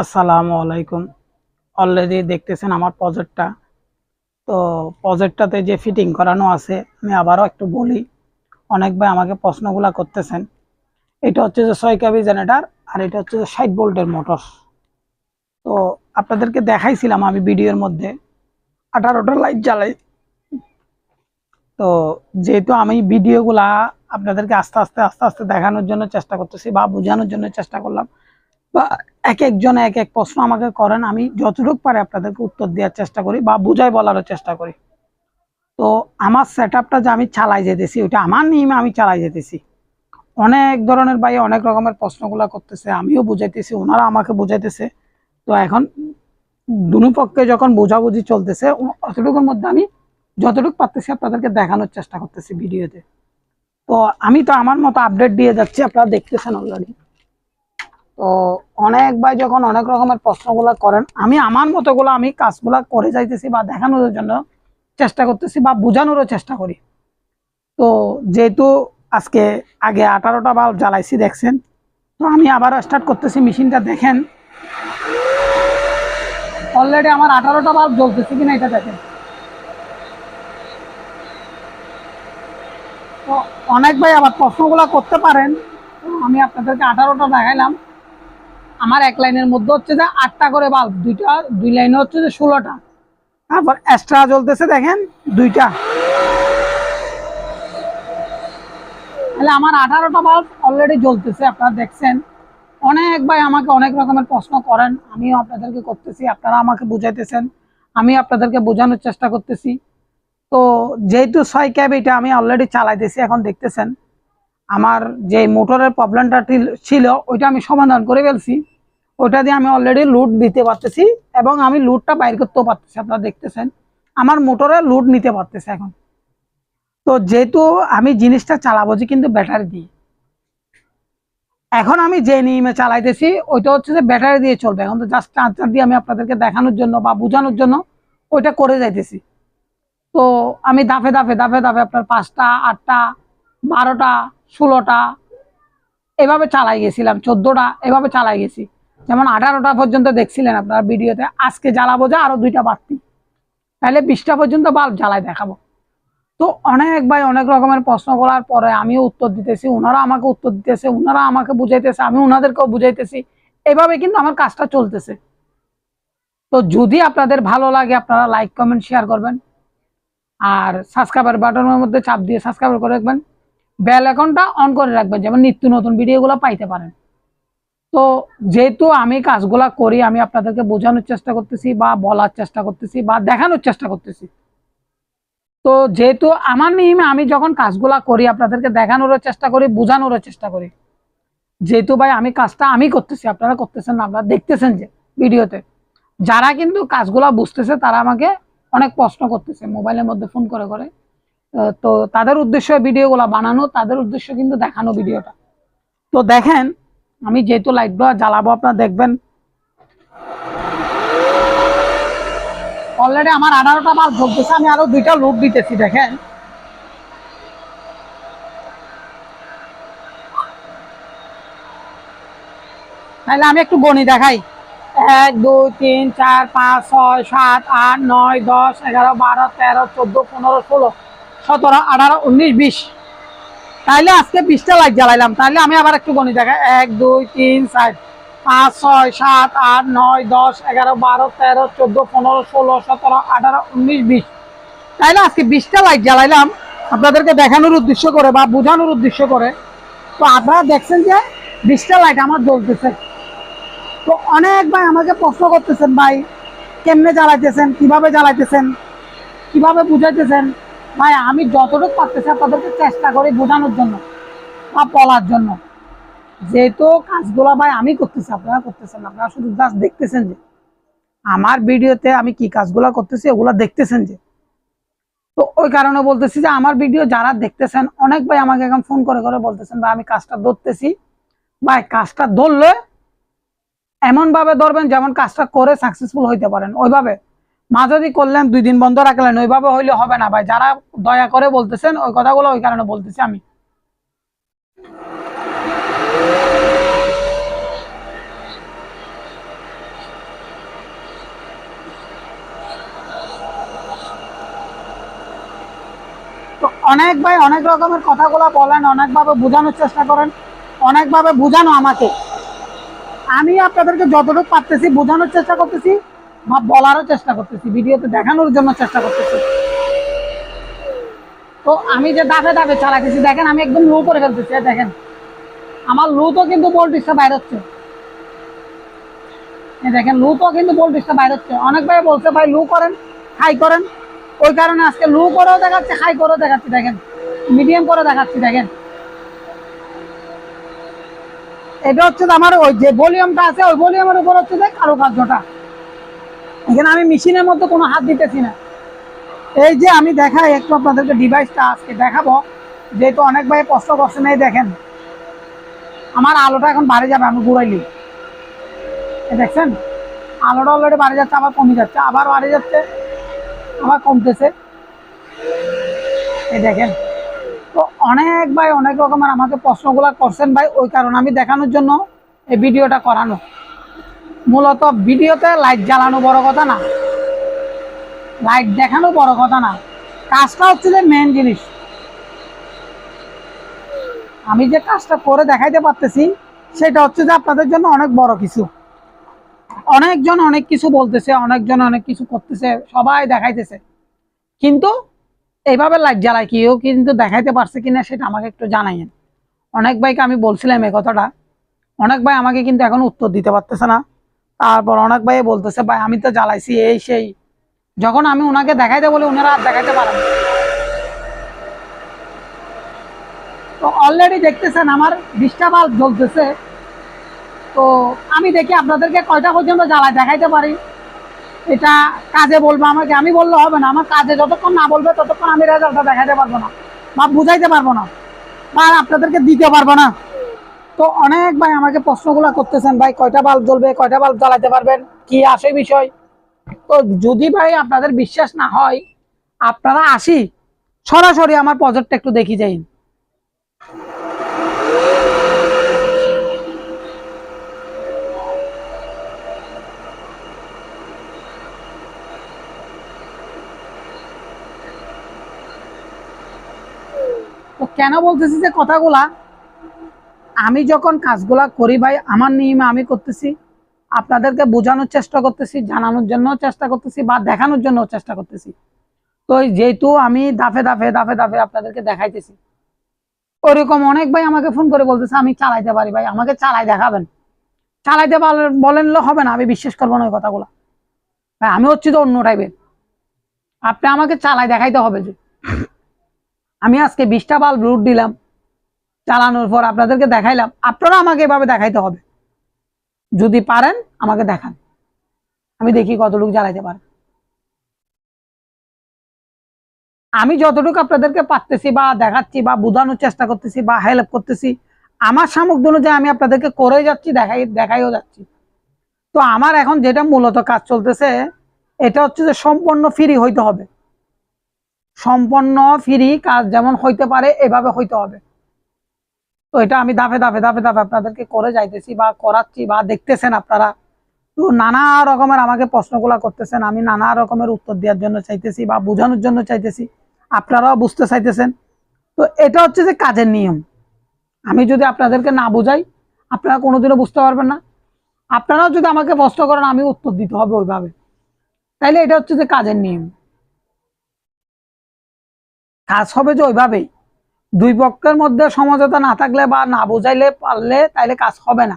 আসসালামু আলাইকুম। অলরেডি দেখতেছেন আমার প্রজেক্টটা তো প্রজেক্টটাতে যে ফিটিং করানো আছে, আমি আবারও একটু বলি, অনেক ভাই আমাকে প্রশ্নগুলা করতেছেন। এটা হচ্ছে যে ছয় কেবি জেনারেটার আর এটা হচ্ছে যে ষাট ভোল্টের মোটর তো আপনাদেরকে দেখাইছিলাম আমি ভিডিওর মধ্যে, আঠারোটা লাইট জ্বালাই। তো যেহেতু আমি ভিডিওগুলা আপনাদেরকে আস্তে আস্তে আস্তে আস্তে দেখানোর জন্য চেষ্টা করতেছি বা বোঝানোর জন্য চেষ্টা করলাম বা এক একজন এক এক প্রশ্ন আমাকে করেন, আমি যতটুকু পারে আপনাদেরকে উত্তর দেওয়ার চেষ্টা করি বা বুঝাই বলারও চেষ্টা করি। তো আমার সেট আপটা যে আমি চালাই যেতেছি, ওইটা আমার নিয়মে আমি চালাই যেতেছি। অনেক ধরনের ভাই অনেক রকমের প্রশ্নগুলো করতেছে, আমিও বুঝাইতেছি, ওনারা আমাকে বুঝাইতেছে। তো এখন দুনো পক্ষে যখন বোঝাবুঝি চলতেছে অতটুকুর মধ্যে আমি যতটুকু পারতেছি আপনাদেরকে দেখানোর চেষ্টা করতেছি ভিডিওতে। তো আমি তো আমার মতো আপডেট দিয়ে যাচ্ছি, আপনারা দেখতেছেন অলরেডি তো অনেক ভাই যখন অনেক রকমের প্রশ্নগুলো করেন, আমি আমার মতোগুলো আমি কাজগুলো করে যাইতেছি বা দেখানোর জন্য চেষ্টা করতেছি বা বোঝানোরও চেষ্টা করি। তো যেহেতু আজকে আগে আঠারোটা বাল্ব জ্বালাইছি দেখছেন, তো আমি আবার স্টার্ট করতেছি, মেশিনটা দেখেন। অলরেডি আমার আঠারোটা বাল্ব জ্বলতেছে কিনা এটা দেখেন। তো অনেক ভাই আবার প্রশ্নগুলো করতে পারেন আমি আপনাদেরকে আঠারোটা দেখাইলাম। আমার এক লাইনের মধ্যে হচ্ছে যে আটটা করে বাল্ব, দুইটা, দুই লাইনে হচ্ছে যে ষোলোটা। তারপর এক্সট্রা জ্বলতেছে দেখেন, দুইটা। তাহলে আমার আঠারোটা বাল্ব অলরেডি জ্বলতেছে, আপনারা দেখছেন। অনেক ভাই আমাকে অনেক রকমের প্রশ্ন করেন, আমিও আপনাদেরকে করতেছি, আপনারা আমাকে বুঝাইতেছেন আমি আপনাদেরকে বোঝানোর চেষ্টা করতেছি। তো যেহেতু ছয় ক্যাব এটা আমি অলরেডি চালাইতেছি, এখন দেখতেছেন। আমার যে মোটরের প্রবলেমটা ছিল ওইটা আমি সমাধান করে ফেলছি। ওইটা দিয়ে আমি অলরেডি লুট দিতে পারতেছি এবং আমি লুটটা বাইর করতেও পারতেছি, আপনারা দেখতেছেন। আমার মোটরে লুট নিতে পারতেছে এখন। তো যেহেতু আমি জিনিসটা চালাবো যে কিন্তু ব্যাটারি দিয়ে। এখন আমি যে নিয়মে চালাইতেছি, ওইটা হচ্ছে যে ব্যাটারি দিয়ে চলবে। এখন তো জাস্ট চার্জার দিয়ে আমি আপনাদেরকে দেখানোর জন্য বা বোঝানোর জন্য ওইটা করে যাইতেছি। তো আমি দাফে দাফে দাফে দাফে আপনার পাঁচটা, আটটা বারোটা, ষোলোটা, এভাবে চালাই গেছিলাম, চোদ্দোটা, এভাবে চালাই গেছি। যেমন আঠারোটা পর্যন্ত দেখছিলেন আপনার ভিডিওতে, আজকে জ্বালাবো যে আরও দুইটা বাড়তি। তাহলে বিশটা পর্যন্ত বাল্ব জ্বালাই দেখাবো। তো অনেক ভাই অনেক রকমের প্রশ্ন করার পরে আমিও উত্তর দিতেছি, ওনারা আমাকে উত্তর দিতেছে, ওনারা আমাকে বুঝাইতেছে, আমি ওনাদেরকেও বুঝাইতেছি। এভাবে কিন্তু আমার কাজটা চলতেছে। তো যদি আপনাদের ভালো লাগে, আপনারা লাইক কমেন্ট শেয়ার করবেন। আর সাবস্ক্রাইবার বাটনের মধ্যে চাপ দিয়ে সাবস্ক্রাইব করে রাখবেন। বেল অ্যাকাউন্টটা অন করে রাখবেন যেমন নিত্য নতুন ভিডিওগুলো পাইতে পারেন। তো যেহেতু আমি কাজগুলা করি, আমি আপনাদেরকে বোঝানোর চেষ্টা করতেছি বা বলার চেষ্টা করতেছি বা দেখানোর চেষ্টা করতেছি। তো যেহেতু আমার নিয়মে আমি যখন কাজগুলা করি, আপনাদেরকে দেখানোরও চেষ্টা করি, বোঝানোরও চেষ্টা করি। যেহেতু ভাই, আমি কাজটা আমি করতেছি, আপনারা করতেছেন না, আপনারা দেখতেছেন যে ভিডিওতে যারা কিন্তু কাজগুলা বুঝতেছে, তারা আমাকে অনেক প্রশ্ন করতেছে, মোবাইলের মধ্যে ফোন করে করে। তো তাদের উদ্দেশ্য ভিডিওগুলো বানানো, তাদের উদ্দেশ্য কিন্তু দেখানো ভিডিওটা। তো দেখেন, আমি যেহেতু লাইটগুলো জ্বালাবো, আপনারা দেখবেন। অলরেডি আমার আঠারোটা মাল ঢুকতেছে আমি আরও দুইটা লুট দিতেছি, দেখেন। তাহলে আমি একটু গণি দেখাই। এক, দুই, তিন, চার, পাঁচ, ছয়, সাত, আট, নয়, দশ, এগারো, বারো, তেরো, চোদ্দ, পনেরো, ষোলো। সতেরো, আঠারো, উনিশ, বিশ। তাইলে আজকে বিশটা লাইট জ্বালাইলাম। তাহলে আমি আবার একটু গণি দেখাই। এক, দুই, তিন, চার, পাঁচ, ছয়, সাত, আট, নয়, দশ, এগারো, বারো, তেরো, চোদ্দ, পনেরো, ষোলো, সতেরো, আঠারো, উনিশ, বিশ। তাইলে আজকে বিশটা লাইট জ্বালাইলাম। আপনাদেরকে দেখানোর উদ্দেশ্য করে বা বোঝানোর উদ্দেশ্য করে। তো আপনারা দেখছেন যে বিশটা লাইট আমার জ্বলতেছে। তো অনেক ভাই আমাকে প্রশ্ন করতেছেন, ভাই কেমনে জ্বালাইতেছেন? কীভাবে জ্বালাইতেছেন? কীভাবে বুঝাইতেছেন? ভাই, আমি যতটুকু পারতেছি আপনাদেরকে চেষ্টা করি বোঝানোর জন্য বা বলার জন্য। যেহেতু কাজগুলো ভাই আমি করতেছি, আপনারা করতেছেন আপনারা শুধু জাস্ট দেখতেছেন যে আমার ভিডিওতে আমি কি কাজগুলো করতেছি, ওগুলো দেখতেছেন যে। তো ওই কারণে বলতেছি যে আমার ভিডিও যারা দেখতেছেন, অনেক ভাই আমাকে এখন ফোন করে করে বলতেছেন, ভাই, আমি কাজটা ধরতেছি। ভাই, কাজটা ধরলে এমন ভাবে ধরবেন যেমন কাজটা করে সাকসেসফুল হইতে পারেন। ওইভাবে মা যদি করলেন, দুই দিন বন্ধ রাখলেন, ওইভাবে হইলে হবে না ভাই। যারা দয়া করে বলতেছেন, ওই কথাগুলো ওই কারণে বলতেছি আমি। অনেক ভাই, অনেক রকমের কথাগুলা বলেন, অনেকভাবে বোঝানোর চেষ্টা করেন, অনেকভাবে বোঝানো আমাকে। আমি আপনাদেরকে যতটুকু পারতেছি, বোঝানোর চেষ্টা করতেছি। বলারও চেষ্টা করতেছি, ভিডিওতে দেখানোর জন্য চেষ্টা করতেছি। তো আমি যে দাফে দাফে চালাতেছি দেখেন আমি একদম লো করে ফেলতেছি দেখেন। আমার লু তো কিন্তু ভোল্টেজটা বাইরে হচ্ছে। দেখেন, লু তো কিন্তু ভোল্টেজটা বাইরে হচ্ছে। অনেক ভাই বলছে, ভাই, লু করেন, হাই করেন। ওই কারণে আজকে লু করেও দেখাচ্ছি, হাই করেও দেখাচ্ছি, দেখেন। মিডিয়াম করে দেখাচ্ছি, দেখেন। এটা হচ্ছে আমার ওই যে ভলিউমটা আছে, ওই ভলিউমের উপর হচ্ছে যে কারুকার্যটা। এখানে আমি মেশিনের মধ্যে কোনো হাত দিতেছি না। এই যে আমি দেখাই একটু আপনাদেরকে ডিভাইসটা আজকে দেখাবো। যেহেতু অনেক ভাই কষ্ট করছেন এই দেখেন। আমার আলোটা এখন বাড়ে যাবে, আমি ঘুরাইলি দেখছেন? আলোটা অলরেডি বাড়ে যাচ্ছে, আবার কমে যাচ্ছে, আবার বাড়ে যাচ্ছে, আবার কমতেছে। এই দেখেন? তো অনেক ভাই অনেক রকমের আমাকে প্রশ্নগুলো করছেন ভাই, ওই কারণে আমি দেখানোর জন্য এই ভিডিওটা করানো। মূলত ভিডিওতে লাইট জ্বালানো বড় কথা না। লাইট দেখানো বড় কথা না। কাজটা হচ্ছে যে মেন জিনিস। আমি যে কাজটা করে দেখাইতে পারতেছি, সেটা হচ্ছে যে আপনাদের জন্য অনেক বড় কিছু। অনেকজন অনেক কিছু বলতেছে, অনেকজন অনেক কিছু করতেছে, সবাই দেখাইতেছে। কিন্তু এইভাবে লাইট জ্বালায়, কেউ কিন্তু দেখাইতে পারছে কিনা সেটা আমাকে একটু জানাইয়েন। অনেক ভাইকে আমি বলছিলাম এ কথাটা। অনেক ভাই আমাকে কিন্তু এখন উত্তর দিতে পারতেছে না। তারপর অনেক ভাই বলতেছে, ভাই, আমি তো জ্বালাইছি এই, সেই। যখন আমি ওনাকে দেখাইতে বলি ওনারা আর দেখাইতে পারেন তো অলরেডি দেখতেছেন আমার বিশটা বাল্ব জ্বলতেছে। তো আমি দেখি আপনাদেরকে কয়টা পর্যন্ত জ্বালায় দেখাইতে পারি। এটা কাজে বলব আমাকে। আমি বললে হবে না। আমার কাজে যতক্ষণ না বলবে, ততক্ষণ আমি রেজাল্টটা দেখাইতে পারব না বা বুঝাইতে পারব না বা আপনাদেরকে দিতে পারব না। তো অনেক ভাই আমাকে প্রশ্নগুলো করতেছেন, ভাই কয়টা বাল্ব জ্বলবে, কয়টা বাল্ব জ্বালাতে পারবেন? কি আসে বিষয়? তো যদি ভাই আপনাদের বিশ্বাস না হয়, আপনারা আসি, সরাসরি আমার প্রজেক্টটা একটু দেখি যাই। তো কেন বলতেছি যে কথাগুলা? আমি যখন কাজগুলা করি ভাই, আমার নিয়মে আমি করতেছি, আপনাদেরকে বোঝানোর চেষ্টা করতেছি, জানানোর জন্য চেষ্টা করতেছি বা দেখানোর জন্য চেষ্টা করতেছি। তো যেহেতু আমি দাফে দাফে দাফে দাফে আপনাদেরকে দেখাইতেছি। ওরকম অনেক ভাই আমাকে ফোন করে বলতেছে, আমি চালাইতে পারি ভাই, আমাকে চালাই দেখাবেন। চালাইতে বলেন হবে না, আমি বিশ্বাস করব না ওই কথাগুলো। ভাই, আমি হচ্ছি তো অন্য টাইপের আপনি আমাকে চালাই দেখাইতে হবে যে। আমি আজকে বিশটা বাল্ব রুট দিলাম। চালানোর পর আপনাদেরকে দেখাইলাম, আপনারা আমাকে এভাবে দেখাইতে হবে। যদি পারেন, আমাকে দেখান। আমি দেখি কতটুকু জ্বালাইতে পারেন। আমি যতটুকু আপনাদেরকে পারতেছি বা দেখাচ্ছি বা বোঝানোর চেষ্টা করতেছি বা হেল্প করতেছি, আমার সামগ্রী অনুযায়ী আমি আপনাদেরকে করে যাচ্ছি, দেখাই, দেখাইও যাচ্ছি। তো আমার এখন যেটা মূলত কাজ চলতেছে, এটা হচ্ছে যে সম্পন্ন ফ্রি হইতে হবে। সম্পন্ন ফ্রি কাজ যেমন হইতে পারে, এভাবে হইতে হবে। তো এটা আমি দাফে দাফে দাফে দাফে আপনাদেরকে করে যাইতেছি বা করাচ্ছি বা দেখতেছেন আপনারা। তো নানা রকমের আমাকে প্রশ্নগুলা করতেছেন, আমি নানা রকমের উত্তর দেওয়ার জন্য চাইতেছি বা বোঝানোর জন্য চাইতেছি, আপনারাও বুঝতে চাইতেছেন। তো এটা হচ্ছে যে কাজের নিয়ম। আমি যদি আপনাদেরকে না বোঝাই, আপনারা কোনোদিনও বুঝতে পারবেন না। আপনারাও যদি আমাকে প্রশ্ন করেন, আমি উত্তর দিতে হবে ওইভাবে। তাইলে এটা হচ্ছে যে কাজের নিয়ম। কাজ হবে যে ওইভাবেই। দুই পক্ষের মধ্যে সমঝোতা না থাকলে বা না বোঝাইলে পারলে তাইলে কাজ হবে না।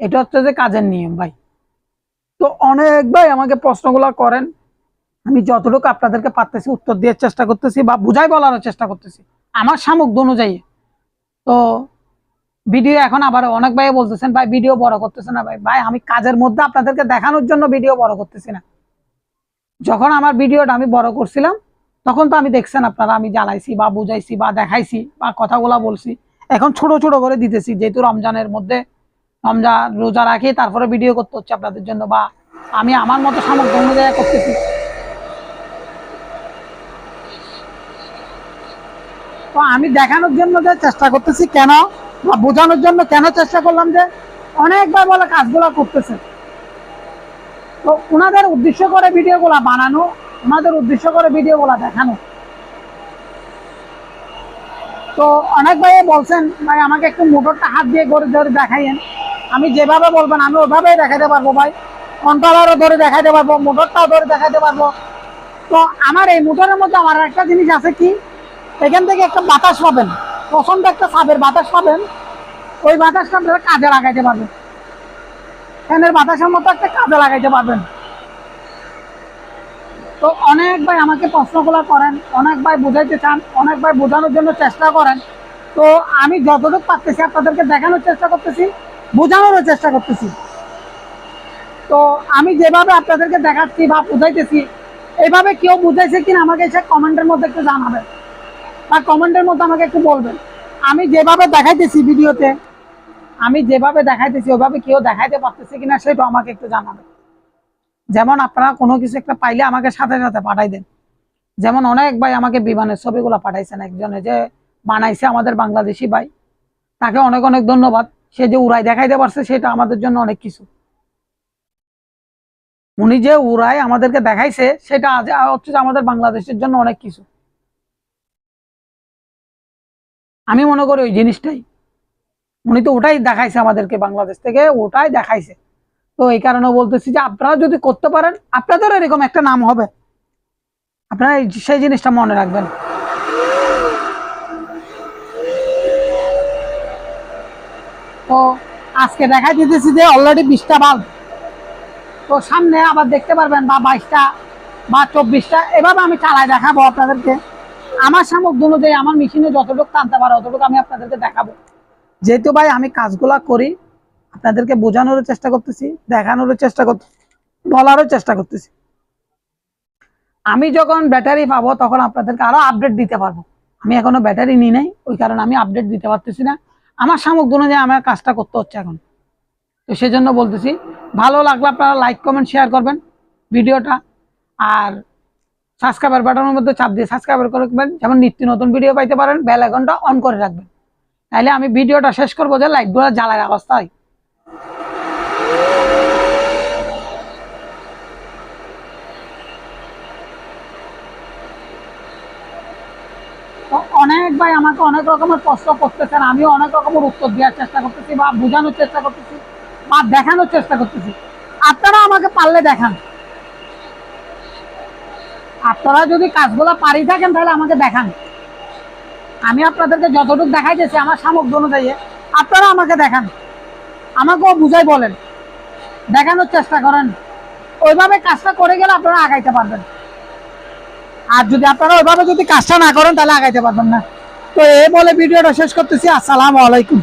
এটা হচ্ছে যে কাজের নিয়ম ভাই। তো অনেক ভাই আমাকে প্রশ্নগুলো করেন। আমি যতটুকু আপনাদেরকে পারতেছি উত্তর দেওয়ার চেষ্টা করতেছি বা বুঝাই বলার চেষ্টা করতেছি। আমার সামগ্রী অনুযায়ী। তো ভিডিও এখন আবার অনেক ভাই বলতেছেন, ভাই, ভিডিও বড় করতেছে না ভাই। ভাই, আমি কাজের মধ্যে আপনাদেরকে দেখানোর জন্য ভিডিও বড় করতেছি না। যখন আমার ভিডিওটা আমি বড় করছিলাম তখন তো আমি দেখছেন আপনারা, আমি জ্বালাইছি বা বুঝাইছি বা দেখাইছি বা কথাগুলা বলছি। এখন ছোট ছোট করে দিতেছি, যেহেতু রমজানের মধ্যে রমজান রোজা রাখি, তারপরে ভিডিও করতে হচ্ছে আপনাদের জন্য বা আমি আমার মতো সামগ্রী অনুযায়ী করতেছি। তো আমি দেখানোর জন্য যে চেষ্টা করতেছি, কেন বা বোঝানোর জন্য কেন চেষ্টা করলাম যে অনেকবার বলে কাজগুলো করতেছে। তো ওনাদের উদ্দেশ্য করে ভিডিওগুলা বানানো ওনাদের উদ্দেশ্য করে ভিডিওগুলা দেখানো। তো অনেক ভাই বলছেন, ভাই, আমাকে একটু মোটরটা হাত দিয়ে করে ধরে দেখাইয়েন। আমি যেভাবে বলবেন, আমি ওইভাবেই দেখাতে পারব, ভাই। কন্ট্রোলারও ধরে দেখাতে পারব, মোটরটাও ধরে দেখাতে পারব। তো আমার এই মোটরের মধ্যে আমার একটা জিনিস আছে কি, এখান থেকে একটা বাতাস পাবেন প্রচণ্ড একটা সাবের বাতাস পাবেন, ওই বাতাসটা আপনারা কাজে লাগাইতে পারবেন। ফ্যানের বাতাসের মতো একটা কাজে লাগাইতে পারবেন। তো অনেক ভাই আমাকে প্রশ্নগুলো করেন, অনেক ভাই বুঝাইতে চান, অনেক ভাই বোঝানোর জন্য চেষ্টা করেন। তো আমি যতটুকু পারতেছি আপনাদেরকে দেখানোর চেষ্টা করতেছি, বোঝানোরও চেষ্টা করতেছি। তো আমি যেভাবে আপনাদেরকে দেখাচ্ছি বা বুঝাইতেছি, এইভাবে কেউ বুঝাইছে কিনা আমাকে এসে কমেন্টের মধ্যে একটু জানাবেন বা কমেন্টের মধ্যে আমাকে একটু বলবেন। আমি যেভাবে দেখাইতেছি ভিডিওতে, আমি যেভাবে দেখাইতেছি, ওইভাবে কেউ দেখাইতে পারতেছে কিনা সেটা আমাকে একটু জানাবেন। যেমন আপনারা কোনো কিছু একটা পাইলে আমাকে সাথে সাথে পাঠাই দেন। যেমন অনেক ভাই আমাকে বিমানের ছবিগুলো পাঠাইছেন একজনে যে বানাইছে আমাদের বাংলাদেশি ভাই। তাকে অনেক অনেক ধন্যবাদ। সে যে উড়াই দেখাইতে পারছে সেটা আমাদের জন্য অনেক কিছু। উনি যে উড়াই আমাদেরকে দেখাইছে সেটা আজ হচ্ছে আমাদের বাংলাদেশের জন্য অনেক কিছু। আমি মনে করি ওই জিনিসটাই। উনি তো ওটাই দেখাইছে আমাদেরকে বাংলাদেশ থেকে, ওটাই দেখাইছে। তো এই কারণে বলতেছি যে আপনারা যদি করতে পারেন আপনাদের এরকম একটা নাম হবে। আপনারা সেই জিনিসটা মনে রাখবেন। তো আজকে দেখা দিতেছি যে অলরেডি বিশটা বাল্ব তো সামনে আবার দেখতে পারবেন বা বাইশটা বা চব্বিশটা। এভাবে আমি চালাই দেখাবো আপনাদেরকে। আমার সামগ্রী অনুযায়ী, আমার মেশিনে যতটুকু টানতে পারে, অতটুকু আমি আপনাদেরকে দেখাবো। যেহেতু ভাই আমি কাজগুলা করি আপনাদেরকে বোঝানোর চেষ্টা করতেছি দেখানোর চেষ্টা করতে বলারও চেষ্টা করতেছি। আমি যখন ব্যাটারি পাবো তখন আপনাদেরকে আরও আপডেট দিতে পারব। আমি এখনও ব্যাটারি নিই নাই, ওই কারণে আমি আপডেট দিতে পারতেছি না। আমার সামগ্রী অনুযায়ী আমার কাজটা করতে হচ্ছে এখন। তো সেজন্য বলতেছি, ভালো লাগলে আপনারা লাইক কমেন্ট শেয়ার করবেন ভিডিওটা। আর সাবস্ক্রাইবার বাটনের মধ্যে চাপ দিয়ে সাবস্ক্রাইবার করবেন যেমন নিত্য নতুন ভিডিও পাইতে পারেন বেল আইকনটা অন করে রাখবেন। তাহলে আমি ভিডিওটা শেষ করব যে লাইটগুলো জ্বালার অবস্থায় তো অনেক ভাই আমাকে অনেক রকমের প্রশ্ন করতেছেন, আমিও অনেক রকমের উত্তর দেওয়ার চেষ্টা করতেছি বা বোঝানোর চেষ্টা করতেছি বা দেখানোর চেষ্টা করতেছি। আপনারা আমাকে পারলে দেখান। আপনারা যদি কাজগুলো পারি থাকেন তাহলে আমাকে দেখান। আমি আপনাদেরকে যতটুকু দেখাইতেছি আমার সামগ্রী অনুযায়ী আপনারা আমাকে দেখান। আমাকেও বুঝাই বলেন। দেখানোর চেষ্টা করেন। ওইভাবে কাজটা করে গেলে আপনারা আগাইতে পারবেন। আর যদি আপনারা ওইভাবে যদি কাজটা না করেন তাহলে আগাইতে পারবেন না। তো এই বলে ভিডিওটা শেষ করতেছি আসসালামু আলাইকুম।